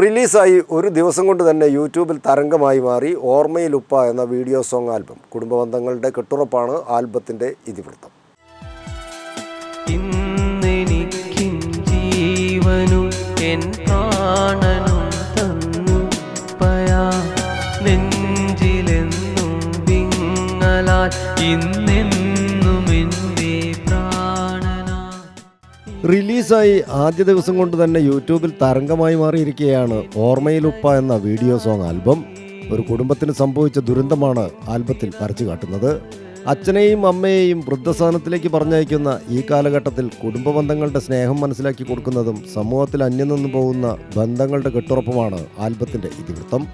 റിലീസായി ഒരു ദിവസം കൊണ്ട് തന്നെ യൂട്യൂബിൽ തരംഗമായി മാറി ഓർമ്മയിലുപ്പ എന്ന വീഡിയോ സോങ് ആൽബം. കുടുംബബന്ധങ്ങളുടെ കെട്ടുറപ്പാണ് ആൽബത്തിന്റെ ഇതിവൃത്തം. ജീവനും എൻ നെഞ്ചിലെന്നും റിലീസായി ആദ്യ ദിവസം കൊണ്ട് തന്നെ യൂട്യൂബിൽ തരംഗമായി മാറിയിരിക്കുകയാണ് ഓർമ്മയിലുപ്പ എന്ന വീഡിയോ സോങ് ആൽബം. ഒരു കുടുംബത്തിന് സംഭവിച്ച ദുരന്തമാണ് ആൽബത്തിൽ വരച്ചു കാട്ടുന്നത്. അച്ഛനെയും അമ്മയെയും വൃദ്ധസ്ഥാനത്തിലേക്ക് പറഞ്ഞയക്കുന്ന ഈ കാലഘട്ടത്തിൽ കുടുംബ ബന്ധങ്ങളുടെ സ്നേഹം മനസ്സിലാക്കി കൊടുക്കുന്നതും സമൂഹത്തിൽ അന്യം നിന്നു പോകുന്ന ബന്ധങ്ങളുടെ കെട്ടുറപ്പുമാണ് ആൽബത്തിന്റെ ഇതിവൃത്തം.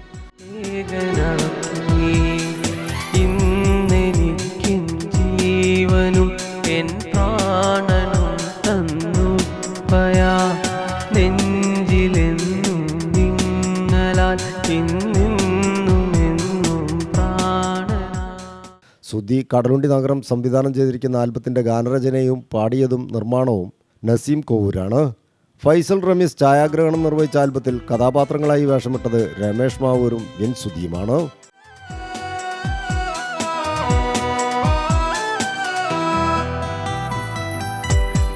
ജീവനും പയാ നെഞ്ചിലെന്നും നിങ്ങളാൽ സുധി കടലുണ്ടി നഗരം സംവിധാനം ചെയ്തിരിക്കുന്ന ആൽബത്തിന്റെ ഗാനരചനയും പാടിയതും നിർമ്മാണവും നസീം കോവൂരാണ്. ഫൈസൽ റമീസ് ഛായാഗ്രഹണം നിർവഹിച്ച ആൽബത്തിൽ കഥാപാത്രങ്ങളായി വേഷമിട്ടത് രമേഷ് മാവൂരും എൻ സുധിയുമാണ്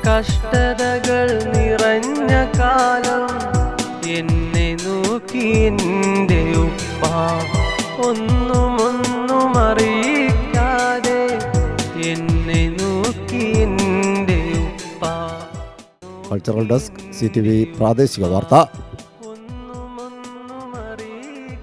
കഷ്ടതകൾ നിറഞ്ഞ കാലം എന്നെ നോക്കി എന്റെ ഉപ്പ ഒന്നുമൊന്നും ഒന്നും അറിയിക്കാതെ എന്നെ നോക്കി എന്റെ ഉപ്പ cultural desk C T V പ്രാദേശിക വാർത്ത.